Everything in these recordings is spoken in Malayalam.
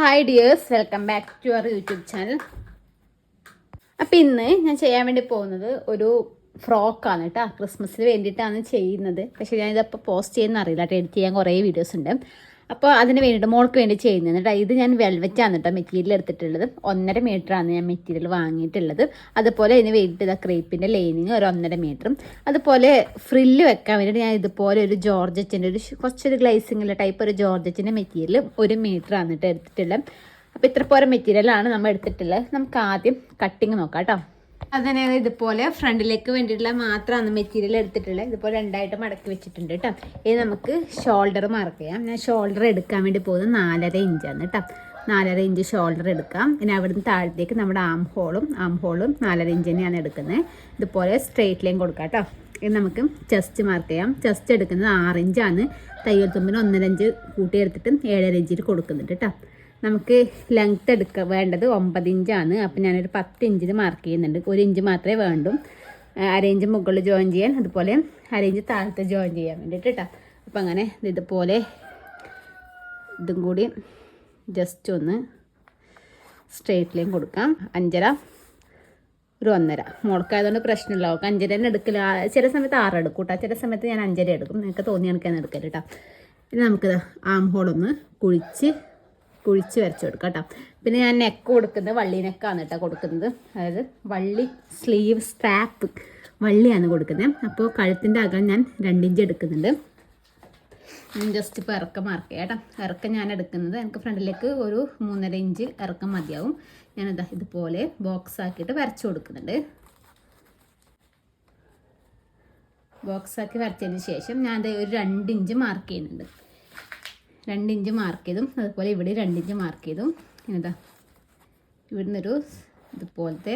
Hi dears welcome back to our YouTube channel അപ്പം ഇന്ന് ഞാൻ ചെയ്യാൻ വേണ്ടി പോകുന്നത് ഒരു ഫ്രോക്കാണ് കേട്ടോ. ക്രിസ്മസിന് വേണ്ടിയിട്ടാണ് ചെയ്യുന്നത്. പക്ഷേ ഞാനിതപ്പോൾ പോസ്റ്റ് ചെയ്യുന്ന അറിയില്ല കേട്ടോ എഡിറ്റ് ചെയ്യാൻ കുറേ വീഡിയോസ് ഉണ്ട്. അപ്പോൾ അതിന് വേണ്ടിയിട്ട് മോൾക്ക് വേണ്ടി ചെയ്യുന്നത് കേട്ടോ. ഇത് ഞാൻ വെൽവെറ്റാണ് കേട്ടോ മെറ്റീരിയൽ എടുത്തിട്ടുള്ളത്. ഒന്നര ആണ് ഞാൻ മെറ്റീരിയൽ വാങ്ങിയിട്ടുള്ളത്. അതുപോലെ ഇതിന് വേണ്ടിയിട്ട് ഇതാ ക്രീപ്പിന്റെ ലൈനിങ് ഒരു ഒന്നര മീറ്ററും അതുപോലെ ഫ്രില്ല് വെക്കാൻ വേണ്ടിയിട്ട് ഞാൻ ഇതുപോലെ ഒരു ജോർജറ്റിന്റെ ഒരു കുറച്ചൊരു ഗ്ലൈസിങ്ങിലെ ടൈപ്പ് ഒരു ജോർജറ്റിന്റെ മെറ്റീരിയൽ ഒരു മീറ്ററാണ് കേട്ടോ എടുത്തിട്ടുള്ളത്. അപ്പോൾ ഇത്ര പോരെ മെറ്റീരിയലാണ് നമ്മൾ എടുത്തിട്ടുള്ളത്. നമുക്ക് ആദ്യം കട്ടിങ് നോക്കാം കേട്ടോ. അതിനെ ഇതുപോലെ ഫ്രണ്ടിലേക്ക് വേണ്ടിയിട്ടുള്ള മാത്രമാണ് മെറ്റീരിയൽ എടുത്തിട്ടുള്ളത്. ഇതുപോലെ രണ്ടായിട്ട് മടക്കി വെച്ചിട്ടുണ്ട് കേട്ടോ ഇനി നമുക്ക് ഷോൾഡർ മാർക്ക് ചെയ്യാം. ഞാൻ ഷോൾഡർ എടുക്കാൻ വേണ്ടി പോകുന്നത് നാലര ഇഞ്ചാണ് കേട്ടോ നാലര ഇഞ്ച് ഷോൾഡർ എടുക്കാം. പിന്നെ അവിടുന്ന് താഴത്തേക്ക് നമ്മുടെ ആം ഹോളും ആം ഹോളും നാലര ഇഞ്ച് തന്നെയാണ് എടുക്കുന്നത്. ഇതുപോലെ സ്ട്രെയിറ്റ് ലൈൻ കൊടുക്കാം കേട്ടോ ഇനി നമുക്ക് ചെസ്റ്റ് മാർക്ക് ചെയ്യാം. ചെസ്റ്റ് എടുക്കുന്നത് ആറ് ഇഞ്ചാണ് തയ്യൽ തുമ്പിന് ഒന്നര ഇഞ്ച് കൂട്ടി എടുത്തിട്ട് ഏഴര ഇഞ്ചിൽ കൊടുക്കുന്നുണ്ട് കേട്ടോ നമുക്ക് ലെങ്ത്ത് എടുക്ക വേണ്ടത് ഒമ്പത് ഇഞ്ചാണ് അപ്പം ഞാനൊരു പത്ത് ഇഞ്ചിന് മാർക്ക് ചെയ്യുന്നുണ്ട്. ഒരു ഇഞ്ച് മാത്രമേ വേണ്ടൂ. അരയിഞ്ച് മുകളിൽ ജോയിൻ ചെയ്യാൻ അതുപോലെ അര ഇഞ്ച് താഴത്ത് ജോയിൻ ചെയ്യാൻ വേണ്ടിയിട്ട് കേട്ടോ അപ്പം അങ്ങനെ ഇതുപോലെ ഇതും കൂടി ജസ്റ്റ് ഒന്ന് സ്ട്രെയിറ്റ് ലൈൻ കൊടുക്കാം. അഞ്ചര ഒരു ഒന്നര. മുളക്കായതുകൊണ്ട് പ്രശ്നമില്ല. അവൾക്ക് അഞ്ചര തന്നെ എടുക്കില്ല ചില സമയത്ത് ആറ് എടുക്കും കേട്ടോ ചില സമയത്ത് ഞാൻ അഞ്ചര എടുക്കും. നിങ്ങൾക്ക് തോന്നി കണക്കാണ് എടുക്കൽ കേട്ടോ ഇനി നമുക്ക് ആം ഹോളൊന്ന് കുഴിച്ച് കുഴിച്ച് വരച്ച് കൊടുക്കാം കേട്ടോ. പിന്നെ ഞാൻ നെക്ക് കൊടുക്കുന്നത് വള്ളി നെക്കാണ് കേട്ടോ കൊടുക്കുന്നത്. അതായത് വള്ളി സ്ലീവ് സ്ട്രാപ്പ് വള്ളിയാണ് കൊടുക്കുന്നത്. അപ്പോൾ കഴുത്തിന്റെ അകം ഞാൻ രണ്ടിഞ്ച് എടുക്കുന്നുണ്ട്. ജസ്റ്റ് ഇപ്പോൾ ഇറക്കം മാർക്ക് കേട്ടോ. ഇറക്കം ഞാൻ എടുക്കുന്നത് എനിക്ക് ഫ്രണ്ടിലേക്ക് ഒരു മൂന്നര ഇഞ്ച് ഇറക്കം മതിയാവും. ഞാനിതാ ഇതുപോലെ ബോക്സ് ആക്കിയിട്ട് വരച്ചു കൊടുക്കുന്നുണ്ട്. ബോക്സ് ആക്കി വരച്ചതിന് ശേഷം ഞാൻ ഒരു രണ്ട് ഇഞ്ച് മാർക്ക് ചെയ്യുന്നുണ്ട്. രണ്ട് ഇഞ്ച് മാർക്ക് ചെയ്തും. അതുപോലെ ഇവിടെ രണ്ട് ഇഞ്ച് മാർക്ക് ചെയ്തും. ഇതാ ഇവിടുന്ന് ഒരു ഇതുപോലത്തെ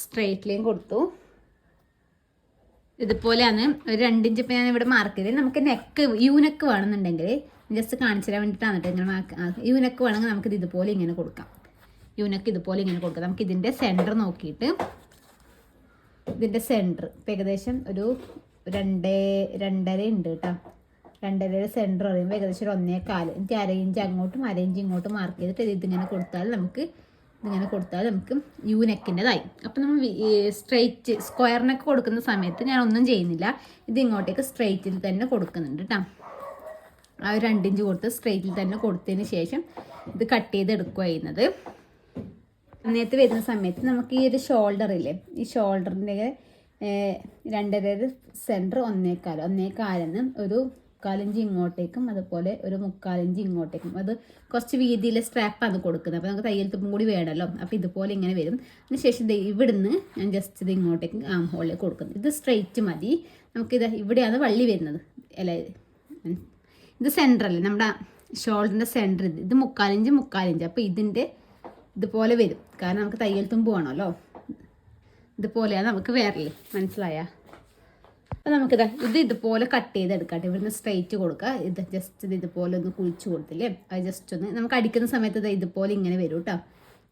സ്ട്രെയിറ്റ് ലൈൻ കൊടുത്തു. ഇതുപോലെയാണ് ഒരു രണ്ടിഞ്ച് ഇപ്പം ഞാൻ ഇവിടെ മാർക്ക് ചെയ്തത്. നമുക്ക് നെക്ക് യു നെക്ക് വേണമെന്നുണ്ടെങ്കിൽ ജസ്റ്റ് കാണിച്ചു തരാൻ വേണ്ടിയിട്ടാണ് കേട്ടോ ഇങ്ങനെ മാർക്ക് യു വേണമെങ്കിൽ നമുക്കിത് ഇതുപോലെ ഇങ്ങനെ കൊടുക്കാം. യു നെക്ക് ഇതുപോലെ ഇങ്ങനെ കൊടുക്കാം. നമുക്ക് ഇതിന്റെ സെന്റർ നോക്കിയിട്ട് ഇതിന്റെ സെന്റർ ഇപ്പം ഏകദേശം ഒരു രണ്ടേ രണ്ടര ഉണ്ട് കേട്ടോ. രണ്ടരയുടെ സെന്റർ പറയുമ്പോൾ ഏകദേശം ഒരു ഒന്നേ കാൽ. എനിക്ക് അര ഇഞ്ച് അങ്ങോട്ടും അര ഇഞ്ച് ഇങ്ങോട്ടും മാർക്ക് ചെയ്തിട്ട് ഇത് ഇതിങ്ങനെ കൊടുത്താൽ നമുക്ക് ഇതിങ്ങനെ കൊടുത്താൽ നമുക്ക് യു നെക്കിന്റെതായി അപ്പം നമ്മൾ സ്ട്രെയിറ്റ് സ്ക്വയറിനൊക്കെ നെക്ക് കൊടുക്കുന്ന സമയത്ത് ഞാൻ ഒന്നും ചെയ്യുന്നില്ല. ഇത് ഇങ്ങോട്ടേക്ക് സ്ട്രെയിറ്റിൽ തന്നെ കൊടുക്കുന്നുണ്ട് കേട്ടോ ആ ഒരു രണ്ടിഞ്ച് കൊടുത്ത് സ്ട്രെയിറ്റിൽ തന്നെ കൊടുത്തതിന് ശേഷം ഇത് കട്ട് ചെയ്ത് എടുക്കുക ചെയ്യുന്നത്. നേരത്തെ വരുന്ന സമയത്ത് നമുക്ക് ഈ ഒരു ഷോൾഡർ ഇല്ലേ? ഈ ഷോൾഡറിന്റെ രണ്ടര സെന്റർ ഒന്നേക്കാൽ ഒന്നേക്കാലെന്ന് ഒരു മുക്കാലിഞ്ച് ഇങ്ങോട്ടേക്കും അതുപോലെ ഒരു മുക്കാലിഞ്ച് ഇങ്ങോട്ടേക്കും. അത് കുറച്ച് വീതിയിലെ സ്ട്രാപ്പാണ് കൊടുക്കുന്നത്. അപ്പോൾ നമുക്ക് തയ്യൽ തുപ്പും കൂടി വേണമല്ലോ അപ്പോൾ ഇതുപോലെ ഇങ്ങനെ വരും. അതിനുശേഷം ഇവിടുന്ന് ഞാൻ ജസ്റ്റ് ഇത് ഇങ്ങോട്ടേക്ക് ആം ഹോളിലേക്ക് കൊടുക്കുന്നത് ഇത് സ്ട്രെയിറ്റ് മതി. നമുക്കിത് ഇവിടെയാണ് വള്ളി വരുന്നത്. അല്ല ഇത് സെന്ററല്ലേ നമ്മുടെ ഷോൾഡറിന്റെ സെന്റർ ഇത്. ഇത് മുക്കാലിഞ്ച് മുക്കാലിഞ്ച്. അപ്പോൾ ഇതിന്റെ ഇതുപോലെ വരും. കാരണം നമുക്ക് തയ്യൽ തുമ്പ് വേണമല്ലോ. ഇതുപോലെയാണ് നമുക്ക് വേറല്ലേ? മനസ്സിലായ? അപ്പോൾ നമുക്കിത് ഇത് ഇതുപോലെ കട്ട് ചെയ്തെടുക്കാം ഇവിടുന്ന് സ്ട്രെയിറ്റ് കൊടുക്കുക. ഇത് ജസ്റ്റ് ഇത് ഇതുപോലെ ഒന്ന് കുഴിച്ച് കൊടുത്തില്ലേ? അത് ജസ്റ്റ് ഒന്ന് നമുക്ക് അടിക്കുന്ന സമയത്ത് ഇത് ഇതുപോലെ ഇങ്ങനെ വരും കേട്ടോ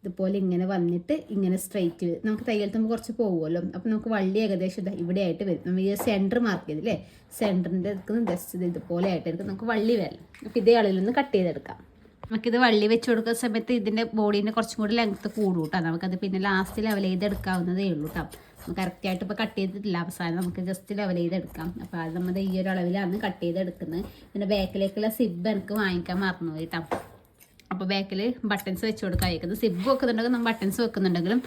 ഇതുപോലെ ഇങ്ങനെ വന്നിട്ട് ഇങ്ങനെ സ്ട്രെയിറ്റ് വരും. നമുക്ക് തയ്യൽ കുറച്ച് പോകുമല്ലോ അപ്പോൾ നമുക്ക് വള്ളി ഏകദേശം ഇതാ ഇവിടെ ആയിട്ട് വരും. നമ്മൾ ഈ സെന്റർ മാർക്ക് ചെയ്തില്ലേ? സെന്ററിന്റെ എടുക്കുന്ന ജസ്റ്റ് ഇത് ഇതുപോലെ ആയിട്ട് എടുക്കും നമുക്ക് വള്ളി വരണം. അപ്പോൾ ഇതേ അളവിലൊന്ന് കട്ട് ചെയ്തെടുക്കാം. നമുക്കിത് വള്ളി വെച്ച് കൊടുക്കുന്ന സമയത്ത് ഇതിന്റെ ബോഡീന്റെ കുറച്ചും കൂടി ലെങ്ത്ത് കൂടും കേട്ടോ നമുക്കത് പിന്നെ ലാസ്റ്റ് ലെവൽ ചെയ്തെടുക്കാവുന്നതേ ഉള്ളൂ കേട്ടോ നമുക്ക് കറക്റ്റായിട്ട് ഇപ്പോൾ കട്ട് ചെയ്തിട്ടില്ല. അവസാനം നമുക്ക് ജസ്റ്റ് ലെവൽ ചെയ്തെടുക്കാം അപ്പോൾ അത് നമ്മുടെ ഈ ഒരു അളവിലാണ് കട്ട് ചെയ്തെടുക്കുന്നത്. പിന്നെ ബാക്കിലേക്കുള്ള സിബ് എനിക്ക് വാങ്ങിക്കാൻ മറന്നു കേട്ടോ അപ്പോൾ ബാക്കിൽ ബട്ടൺസ് വെച്ച് കൊടുക്കാൻ അയക്കുന്നത് സിബ് വെക്കുന്നുണ്ടെങ്കിൽ നമ്മൾ ബട്ടൺസ് വെക്കുന്നുണ്ടെങ്കിലും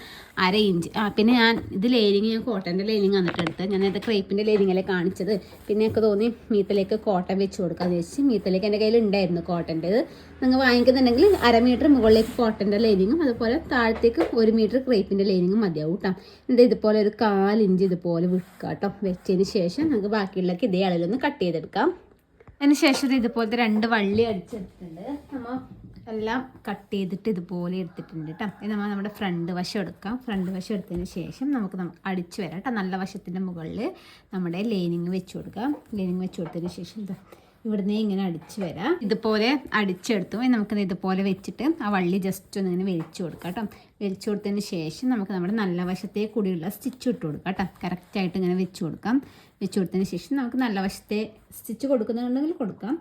അര ഇഞ്ച് ആ പിന്നെ ഞാൻ ഇത് ലേനിങ് ഞാൻ കോട്ടന്റെ ലേനിങ് വന്നിട്ട് എടുത്ത് ഞാൻ നേരത്തെ ക്രേപ്പിന്റെ ലേരിങ്ങല്ലേ കാണിച്ചത്. പിന്നെ എനിക്ക് തോന്നി മീത്തലേക്ക് കോട്ടൺ വെച്ച് കൊടുക്കാമെന്ന് വെച്ച് മീത്തലേക്ക് എന്റെ കയ്യിൽ ഉണ്ടായിരുന്നു കോട്ടന്റെ നിങ്ങൾ വാങ്ങിക്കുന്നുണ്ടെങ്കിൽ അര മീറ്റർ മുകളിലേക്ക് കോട്ടന്റെ ലൈനിങ്ങും അതുപോലെ താഴത്തേക്ക് ഒരു മീറ്റർ ക്രേപ്പിന്റെ ലൈനിങ്ങും മതിയാവും കേട്ടോ എന്നിട്ട് ഇതുപോലെ ഒരു കാലിഞ്ച് ഇതുപോലെ വിൽക്കുക കേട്ടോ വെച്ചതിന് ശേഷം നമുക്ക് ബാക്കിയുള്ളൊക്കെ ഇതേ അളവിലൊന്ന് കട്ട് ചെയ്തെടുക്കാം. അതിന് ശേഷം ഇത് ഇതുപോലത്തെ രണ്ട് വള്ളി അടിച്ചെടുത്തിട്ടുണ്ട്. നമ്മൾ എല്ലാം കട്ട് ചെയ്തിട്ട് ഇതുപോലെ എടുത്തിട്ടുണ്ട് കേട്ടോ ഇത് നമ്മൾ നമ്മുടെ ഫ്രണ്ട് വശം എടുക്കാം. ഫ്രണ്ട് വശം എടുത്തതിന് ശേഷം നമുക്ക് നം- അടിച്ച് വരാം കേട്ടോ നല്ല വശത്തിന്റെ മുകളിൽ നമ്മുടെ ലൈനിങ് വെച്ച് കൊടുക്കാം. ലൈനിങ് വെച്ച് കൊടുത്തതിന് ശേഷം ഇതാ ഇവിടുന്ന് ഇങ്ങനെ അടിച്ച് വരാം. ഇതുപോലെ അടിച്ചെടുത്തു. നമുക്ക് ഇതുപോലെ വെച്ചിട്ട് ആ വള്ളി ജസ്റ്റ് ഒന്ന് ഇങ്ങനെ വലിച്ചു കൊടുക്കാം കേട്ടോ വലിച്ചു കൊടുത്തതിന് ശേഷം നമുക്ക് നമ്മുടെ നല്ല വശത്തെ കൂടിയുള്ള സ്റ്റിച്ച് ഇട്ട് കൊടുക്കാം കേട്ടോ കറക്റ്റായിട്ട് ഇങ്ങനെ വെച്ച് കൊടുക്കാം. വെച്ച് കൊടുത്തതിന് ശേഷം നമുക്ക് നല്ല വശത്തെ സ്റ്റിച്ച് കൊടുക്കുന്നുണ്ടെങ്കിൽ കൊടുക്കാം.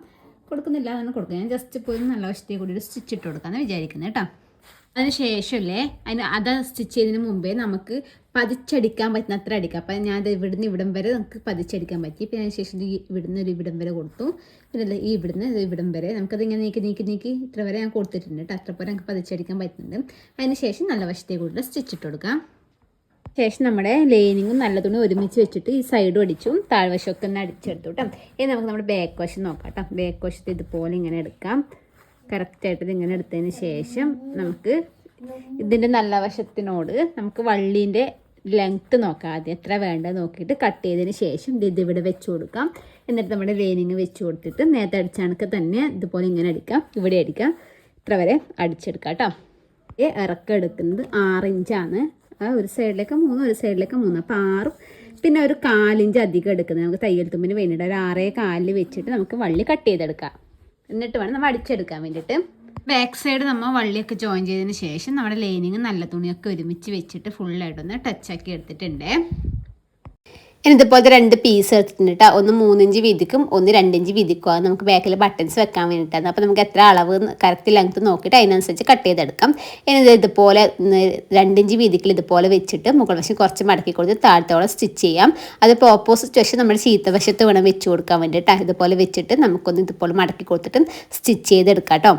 കൊടുക്കുന്നില്ല അതാണ് കൊടുക്കുക ഞാൻ ജസ്റ്റ് പോയി നല്ല വശത്തെ കൂടി ഒരു സ്റ്റിച്ച് ഇട്ട് കൊടുക്കാമെന്ന് വിചാരിക്കുന്നത് കേട്ടോ അതിന് ശേഷമല്ലേ അതിന് അത് സ്റ്റിച്ച് ചെയ്തതിന് മുമ്പേ നമുക്ക് പതിച്ചടിക്കാൻ പറ്റുന്ന അത്ര അടിക്കാം. അപ്പം ഞാൻ ഇവിടുന്ന് ഇവിടം വരെ നമുക്ക് പതിച്ചടിക്കാൻ പറ്റി. പിന്നെ അതിന് ശേഷം ഇവിടുന്ന് ഒരു ഇവിടം വരെ കൊടുത്തു. പിന്നെ ഈ ഇവിടുന്ന് ഇവിടം വരെ നമുക്കത് ഇങ്ങനെ നീക്കി നീക്കി നീക്കി ഇത്ര വരെ ഞാൻ കൊടുത്തിട്ടുണ്ട് കേട്ടോ അത്ര പോലെ നമുക്ക് പതിച്ചടിക്കാൻ പറ്റുന്നുണ്ട്. അതിന് ശേഷം നല്ല വശത്തെ കൂടി സ്റ്റിച്ച് ഇട്ട് കൊടുക്കാം. ശേഷം നമ്മുടെ ലൈനിങ്ങും നല്ല തുണി ഒരുമിച്ച് വെച്ചിട്ട് ഈ സൈഡും അടിച്ചും താഴ്വശമൊക്കെ ഒന്ന് അടിച്ചെടുത്തു കേട്ടോ ഇനി നമുക്ക് നമ്മുടെ ബാക്ക് വശം നോക്കാം കേട്ടോ ബാക്ക് വശത്ത് ഇതുപോലെ ഇങ്ങനെ എടുക്കാം. കറക്റ്റായിട്ട് ഇത് ഇങ്ങനെ എടുത്തതിന് ശേഷം നമുക്ക് ഇതിന്റെ നല്ല വശത്തിനോട് നമുക്ക് വള്ളീന്റെ ലെങ്ത്ത് നോക്കാം. ആദ്യം എത്ര വേണ്ടത് നോക്കിയിട്ട് കട്ട് ചെയ്തതിന് ശേഷം ഇത് ഇതിവിടെ വെച്ച് കൊടുക്കാം. എന്നിട്ട് നമ്മുടെ ലൈനിങ് വെച്ച് കൊടുത്തിട്ട് നേരത്തെ അടിച്ച തന്നെ ഇതുപോലെ ഇങ്ങനെ അടിക്കാം. ഇവിടെ അടിക്കാം. ഇത്ര വരെ അടിച്ചെടുക്കാം കേട്ടോ ഇറക്കം എടുക്കുന്നത് ആറ് ഇഞ്ചാണ് ഒരു സൈഡിലേക്ക് മൂന്ന് ഒരു സൈഡിലേക്ക് മൂന്ന്. അപ്പോൾ ആറും പിന്നെ ഒരു കാലിഞ്ച് അധികം എടുക്കുന്നത്. നമുക്ക് തയ്യൽ തുമ്പിന് വേണ്ടിയിട്ട് ഒരു ആറേ കാലിൽ വെച്ചിട്ട് നമുക്ക് വള്ളി കട്ട് ചെയ്തെടുക്കാം. എന്നിട്ട് വേണം നമ്മൾ അടിച്ചെടുക്കാൻ വേണ്ടിയിട്ട്. ബാക്ക് സൈഡ് നമ്മൾ വള്ളിയൊക്കെ ജോയിൻ ചെയ്തതിന് ശേഷം നമ്മുടെ ലൈനിങ് നല്ല തുണിയൊക്കെ ഒരുമിച്ച് വെച്ചിട്ട് ഫുള്ളായിട്ടൊന്ന് ടച്ചാക്കി എടുത്തിട്ടുണ്ട്. ഇതുപോലത്തെ രണ്ട് പീസ് എടുത്തിട്ടുണ്ട് കേട്ടോ ഒന്ന് മൂന്നിഞ്ച് വീതിക്കും ഒന്ന് രണ്ടിഞ്ച് വീതിക്കും നമുക്ക് ബാക്കിൽ ബട്ടൺസ് വെക്കാൻ വേണ്ടിയിട്ടാണ് അപ്പോൾ നമുക്ക് എത്ര അളവ് കറക്റ്റ് ലെങ്ത് നോക്കിയിട്ട് അതിനനുസരിച്ച് കട്ട് ചെയ്തെടുക്കാം. ഇനി ഇതുപോലെ രണ്ടിഞ്ച് വീതിക്കിൽ ഇതുപോലെ വെച്ചിട്ട് മുകൾ വശം കുറച്ച് മടക്കി കൊടുത്ത് താഴത്തോളം സ്റ്റിച്ച് ചെയ്യാം. അതിപ്പോൾ ഓപ്പോസിറ്റ് വശം നമ്മുടെ ചീത്തവശത്ത് വേണം വെച്ച് കൊടുക്കാൻ വേണ്ടിയിട്ട് ഇതുപോലെ വെച്ചിട്ട് നമുക്കൊന്ന് ഇതുപോലെ മടക്കി കൊടുത്തിട്ട് സ്റ്റിച്ച് ചെയ്തെടുക്കാം കേട്ടോ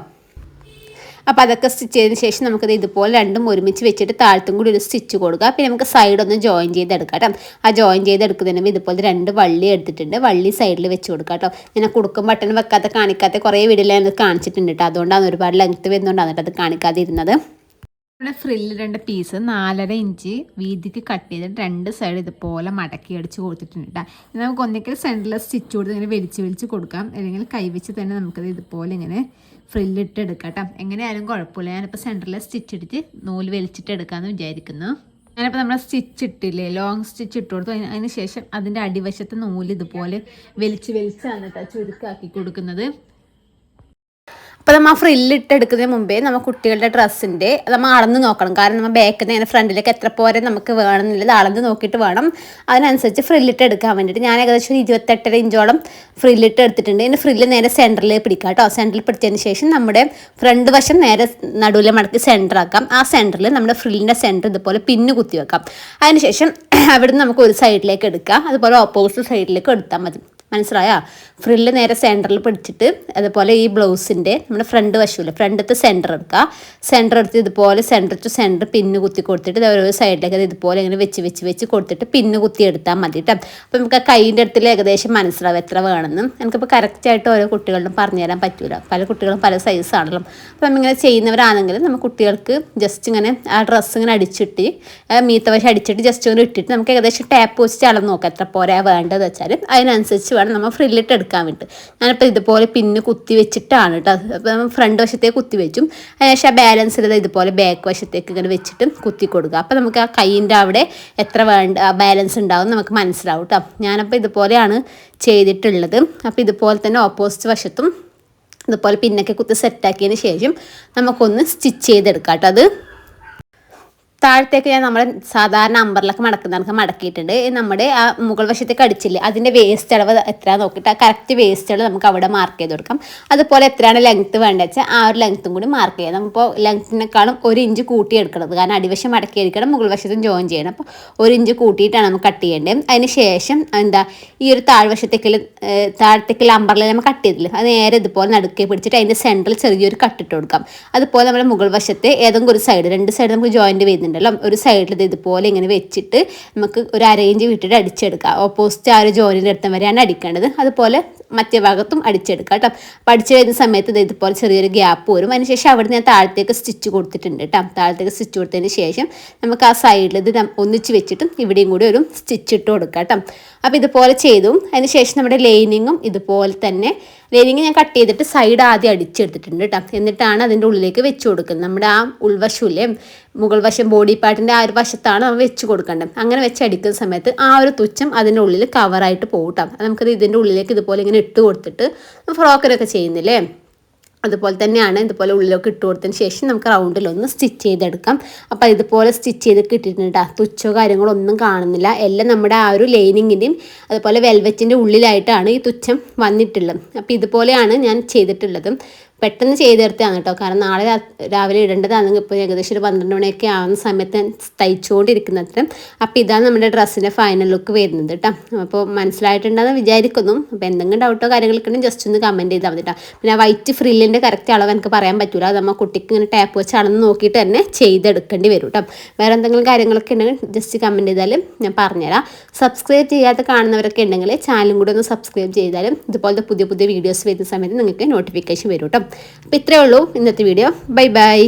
അപ്പോൾ അതൊക്കെ സ്റ്റിച്ച് ചെയ്തതിന് ശേഷം നമുക്കത് ഇതുപോലെ രണ്ടും ഒരുമിച്ച് വെച്ചിട്ട് താഴത്തും കൂടി ഒരു സ്റ്റിച്ച് കൊടുക്കുക. പിന്നെ നമുക്ക് സൈഡ് ഒന്ന് ജോയിൻ ചെയ്തെടുക്കാം കേട്ടോ. ആ ജോയിൻ ചെയ്തെടുക്കുന്നതിന് ഇതുപോലെ രണ്ട് വള്ളി എടുത്തിട്ടുണ്ട്. വള്ളി സൈഡിൽ വെച്ച് കൊടുക്കുക കേട്ടോ. ഞാൻ കുടുക്കും ബട്ടൺ വെക്കാത്ത കാണിക്കാത്ത കുറേ വീഡിയോയിൽ ഞാനത് കാണിച്ചിട്ടുണ്ട് കേട്ടോ. അതുകൊണ്ടാണ് ഒരുപാട് ലെങ്ത്ത് വരുന്നതുകൊണ്ടാണ് കേട്ടോ അത് കാണിക്കാതെ നമ്മുടെ ഫ്രില്ല് രണ്ട് പീസ് നാലര ഇഞ്ച് വീതിക്ക് കട്ട് ചെയ്തിട്ട് രണ്ട് സൈഡ് ഇതുപോലെ മടക്കി അടിച്ച് കൊടുത്തിട്ടുണ്ട് കേട്ടോ നമുക്ക് ഒന്നിക്കൽ സെന്ററിൽ സ്റ്റിച്ച് കൊടുത്ത് ഇങ്ങനെ വലിച്ച് വലിച്ച് കൊടുക്കാം. അല്ലെങ്കിൽ കൈവച്ച് തന്നെ നമുക്കത് ഇതുപോലെ ഇങ്ങനെ ഫ്രില്ലിട്ട് എടുക്കാം കേട്ടോ എങ്ങനെയായാലും കുഴപ്പമില്ല. ഞാനിപ്പോൾ സെന്ററിൽ സ്റ്റിച്ച് ഇട്ടിട്ട് നൂൽ വലിച്ചിട്ട് എടുക്കാമെന്ന് വിചാരിക്കുന്നു. ഞാനിപ്പോൾ നമ്മൾ സ്റ്റിച്ച് ഇട്ടില്ലേ ലോങ് സ്റ്റിച്ച് ഇട്ട് കൊടുത്തു. അതിന് ശേഷം അതിന്റെ അടിവശത്തെ നൂൽ ഇതുപോലെ വലിച്ച് വലിച്ചാണ് കേട്ടോ ചുരുക്കാക്കി കൊടുക്കുന്നത്. അപ്പോൾ നമ്മൾ ആ ഫ്രില്ല് ഇട്ടെടുക്കുന്നതിന് മുമ്പേ നമ്മൾ കുട്ടികളുടെ ഡ്രസ്സിന്റെ നമ്മൾ അളന്ന് നോക്കണം. കാരണം നമ്മൾ ബാക്കിൽ നിന്ന് ഫ്രണ്ടിലേക്ക് എത്ര പോരെ നമുക്ക് വേണമെന്നുള്ളത് അളന്ന് നോക്കിയിട്ട് വേണം. അതിനനുസരിച്ച് ഫ്രില്ലിട്ട് എടുക്കാൻ വേണ്ടിയിട്ട് ഞാൻ ഏകദേശം ഒരു ഇരുപത്തെട്ടര ഇഞ്ചോളം ഫ്രില്ലിട്ട് എടുത്തിട്ടുണ്ട്. ഇതിന്റെ ഫ്രില്ല് നേരെ സെന്ററിൽ പിടിക്കാം കേട്ടോ സെന്ററിൽ പിടിച്ചതിന് ശേഷം നമ്മുടെ ഫ്രണ്ട് വശം നേരെ നടുവിലെ മടക്കി സെന്റർ ആക്കാം. ആ സെന്ററിൽ നമ്മുടെ ഫ്രില്ലിന്റെ സെന്റർ ഇതുപോലെ പിന്ന് കുത്തി വെക്കാം. അതിനുശേഷം അവിടുന്ന് നമുക്ക് ഒരു സൈഡിലേക്ക് എടുക്കാം. അതുപോലെ ഓപ്പോസിറ്റ് സൈഡിലേക്ക് എടുത്താൽ മതി. മനസ്സിലായോ? ഫ്രില്ല് നേരെ സെന്ററിൽ പിടിച്ചിട്ട് അതുപോലെ ഈ ബ്ലൗസിന്റെ നമ്മുടെ ഫ്രണ്ട് വശമില്ല ഫ്രണ്ടത്തെ സെന്റർ എടുക്കുക. സെന്റർ എടുത്ത് ഇതുപോലെ സെന്റർ ടു സെന്റർ പിന്ന് കുത്തി കൊടുത്തിട്ട് ഓരോ സൈഡിലേക്ക് അത് ഇതുപോലെ ഇങ്ങനെ വെച്ച് വെച്ച് വെച്ച് കൊടുത്തിട്ട് പിന്ന് കുത്തി എടുത്താൽ മതി കേട്ടോ അപ്പോൾ നമുക്ക് ആ കൈയിന്റെ അടുത്തിൽ ഏകദേശം മനസ്സിലാവും എത്ര വേണമെന്നും. എനിക്കിപ്പോൾ കറക്റ്റായിട്ട് ഓരോ കുട്ടികളിലും പറഞ്ഞു തരാൻ പറ്റൂല. പല കുട്ടികളും പല സൈസാണല്ലോ അപ്പോൾ നമ്മളിങ്ങനെ ചെയ്യുന്നവരാണെങ്കിൽ നമ്മൾ കുട്ടികൾക്ക് ജസ്റ്റ് ഇങ്ങനെ ആ ഡ്രസ്സ് ഇങ്ങനെ അടിച്ചിട്ട് മീത്ത വശം അടിച്ചിട്ട് ജസ്റ്റ് ഇങ്ങനെ ഇട്ടിട്ട് നമുക്ക് ഏകദേശം ടാപ്പ് വെച്ചിട്ട് അളന്ന് നോക്കാം. എത്ര പോരാ വേണ്ടതെന്ന് വെച്ചാൽ. അതിനനുസരിച്ച് വേണം നമ്മൾ ഫ്രില്ലിട്ട് എടുക്കാൻ വേണ്ടി. ഞാനിപ്പോൾ ഇതുപോലെ പിന്ന് കുത്തി വെച്ചിട്ടാണ് കേട്ടോ അപ്പോൾ നമ്മൾ ഫ്രണ്ട് വശത്തേക്ക് കുത്തി വെച്ചും അതിനുശേഷം ആ ബാലൻസ് ചെയ്ത് ഇതുപോലെ ബാക്ക് വശത്തേക്ക് ഇങ്ങനെ വെച്ചിട്ട് കുത്തി കൊടുക്കുക. അപ്പോൾ നമുക്ക് ആ കൈയിന്റെ അവിടെ എത്ര വേണ്ട ബാലൻസ് ഉണ്ടാവും നമുക്ക് മനസ്സിലാവും കേട്ടോ ഞാനപ്പോൾ ഇതുപോലെയാണ് ചെയ്തിട്ടുള്ളത്. അപ്പോൾ ഇതുപോലെ തന്നെ ഓപ്പോസിറ്റ് വശത്തും ഇതുപോലെ പിന്നൊക്കെ കുത്തി സെറ്റാക്കിയതിന് ശേഷം നമുക്കൊന്ന് സ്റ്റിച്ച് ചെയ്തെടുക്കാം കേട്ടോ അത് താഴത്തേക്ക് ഞാൻ നമ്മൾ സാധാരണ അമ്പറിലൊക്കെ മടക്കുന്ന മടക്കിയിട്ടുണ്ട്. നമ്മുടെ ആ മുകൾ വശത്തേക്ക് അടിച്ചില്ലേ അതിന്റെ വേസ്റ്റ് അളവ് എത്ര നോക്കിയിട്ട് ആ കറക്റ്റ് വേസ്റ്റ് അളവ് നമുക്ക് അവിടെ മാർക്ക് ചെയ്ത് കൊടുക്കാം. അതുപോലെ എത്രയാണ് ലെങ്ത്ത് വേണ്ടത് വെച്ചാൽ ആ ഒരു ലെങ്ത്തും കൂടി മാർക്ക് ചെയ്യാം. നമ്മളിപ്പോൾ ലെങ്ത്തിനേക്കാളും ഒരു ഇഞ്ച് കൂട്ടി എടുക്കുന്നത് കാരണം അടിവശം മടക്കി എടുക്കണം മുകൾ വശത്തും ജോയിൻ ചെയ്യണം. അപ്പോൾ ഒരു ഇഞ്ച് കൂട്ടിയിട്ടാണ് നമുക്ക് കട്ട് ചെയ്യേണ്ടത്. അതിന് ശേഷം എന്താ ഈ ഒരു താഴ്വശത്തേക്ക് താഴത്തേക്കുള്ള അമ്പറിൽ നമ്മൾ കട്ട് ചെയ്തില്ല അത് നേരെ ഇതുപോലെ നടുക്കെ പിടിച്ചിട്ട് അതിന്റെ സെന്ററിൽ ചെറിയൊരു കട്ടിട്ട് കൊടുക്കാം. അതുപോലെ നമ്മുടെ മുകൾ വശത്തെ ഏതെങ്കിലും ഒരു സൈഡ് രണ്ട് സൈഡ് നമുക്ക് ജോയിന്റ് വരുന്നുണ്ടല്ലോ ഒരു സൈഡിൽ ഇത് ഇതുപോലെ ഇങ്ങനെ വെച്ചിട്ട് നമുക്ക് ഒരു അരയിഞ്ച് വിട്ടിട്ട് അടിച്ചെടുക്കാം. ഓപ്പോസിറ്റ് ആ ഒരു ജോലിന്റെ അടുത്തം വരെയാണ് അടിക്കേണ്ടത്. അതുപോലെ മറ്റേ ഭാഗത്തും അടിച്ചെടുക്കാം കേട്ടോ. അടിച്ച് വരുന്ന സമയത്ത് ഇത് ഇതുപോലെ ചെറിയൊരു ഗ്യാപ്പ് വരും. അതിനുശേഷം അവിടെ ഞാൻ താഴത്തേക്ക് സ്റ്റിച്ച് കൊടുത്തിട്ടുണ്ട് കേട്ടോ. താഴത്തേക്ക് സ്റ്റിച്ച് കൊടുത്തതിന് ശേഷം നമുക്ക് ആ സൈഡിൽ ഇത് ഒന്നിച്ച് വെച്ചിട്ട് ഇവിടെയും കൂടി ഒരു സ്റ്റിച്ച് ഇട്ട് കൊടുക്കാം കേട്ടോ. അപ്പോൾ ഇതുപോലെ ചെയ്തു. അതിനുശേഷം നമ്മുടെ ലൈനിങ്ങും ഇതുപോലെ തന്നെ ലൈനിങ് ഞാൻ കട്ട് ചെയ്തിട്ട് സൈഡ് ആദ്യം അടിച്ചെടുത്തിട്ടുണ്ട് കേട്ടോ. എന്നിട്ടാണ് അതിന്റെ ഉള്ളിലേക്ക് വെച്ച് കൊടുക്കുന്നത്. നമ്മുടെ ആ ഉൾവശമില്ലേ മുകൾ വശം ബോഡി പാർട്ടിന്റെ ആ ഒരു വശത്താണ് നമ്മൾ വെച്ച് കൊടുക്കേണ്ടത് അങ്ങനെ വെച്ച് അടിക്കുന്ന സമയത്ത് ആ ഒരു തുച്ഛം അതിന്റെ ഉള്ളിൽ കവറായിട്ട് പോകട്ടോ നമുക്കത് ഇതിന്റെ ഉള്ളിലേക്ക് ഇതുപോലെ ഇങ്ങനെ ഇട്ട് കൊടുത്തിട്ട് ഫ്രോക്കിനൊക്കെ ചെയ്യുന്നില്ലേ? അതുപോലെ തന്നെയാണ് ഇതുപോലെ ഉള്ളിലൊക്കെ ഇട്ട് കൊടുത്തതിന് ശേഷം നമുക്ക് റൗണ്ടിലൊന്ന് സ്റ്റിച്ച് ചെയ്തെടുക്കാം. അപ്പോൾ ഇതുപോലെ സ്റ്റിച്ച് ചെയ്ത് കിട്ടിയിട്ടുണ്ട് തുച്ചോ കാര്യങ്ങളോ ഒന്നും കാണുന്നില്ല. എല്ലാം നമ്മുടെ ആ ഒരു ലൈനിങ്ങിന്റെയും അതുപോലെ വെൽവെറ്റിന്റെ ഉള്ളിലായിട്ടാണ് ഈ തുച്ഛം വന്നിട്ടുള്ളത്. അപ്പോൾ ഇതുപോലെയാണ് ഞാൻ ചെയ്തിട്ടുള്ളത്. പെട്ടെന്ന് ചെയ്തെടുത്തതാണ് കേട്ടോ. കാരണം നാളെ രാവിലെ ഇടേണ്ടതാണെങ്കിൽ ഇപ്പോൾ ഏകദേശം ഒരു പന്ത്രണ്ട് മണിയൊക്കെ ആവുന്ന സമയത്ത് തയ്ച്ചുകൊണ്ടിരിക്കുന്ന അത്രയും. അപ്പോൾ ഇതാണ് നമ്മുടെ ഡ്രസ്സിന്റെ ഫൈനൽ ലുക്ക് വരുന്നത് കേട്ടോ. അപ്പോൾ മനസ്സിലായിട്ടുണ്ടെന്ന് വിചാരിക്കുന്നു. അപ്പോൾ എന്തെങ്കിലും ഡൗട്ടോ കാര്യങ്ങളൊക്കെ ഉണ്ടെങ്കിൽ ജസ്റ്റ് ഒന്ന് കമന്റ് ചെയ്താൽ മതി കേട്ടോ. പിന്നെ വൈറ്റ് ഫ്രില്ലിന്റെ കറക്റ്റ് അളവ് എനിക്ക് പറയാൻ പറ്റില്ല അത് നമ്മൾ കുട്ടിക്ക് ഇങ്ങനെ ടാപ്പ് വെച്ച് അളന്ന് നോക്കിയിട്ട് തന്നെ ചെയ്തെടുക്കേണ്ടി വരും കേട്ടോ. വേറെ എന്തെങ്കിലും കാര്യങ്ങളൊക്കെ ഉണ്ടെങ്കിൽ ജസ്റ്റ് കമന്റ് ചെയ്താലും ഞാൻ പറഞ്ഞുതരാം. സബ്സ്ക്രൈബ് ചെയ്യാത്ത കാണുന്നവരൊക്കെ ഉണ്ടെങ്കിൽ ചാനലും കൂടെ ഒന്ന് സബ്സ്ക്രൈബ് ചെയ്താലും ഇതുപോലത്തെ പുതിയ പുതിയ വീഡിയോസ് വരുന്ന സമയത്ത് നിങ്ങൾക്ക് നോട്ടിഫിക്കേഷൻ വരും കേട്ടോ. അപ്പോൾ ഇത്രയേ ഉള്ളൂ ഇന്നത്തെ വീഡിയോ ബൈ ബൈ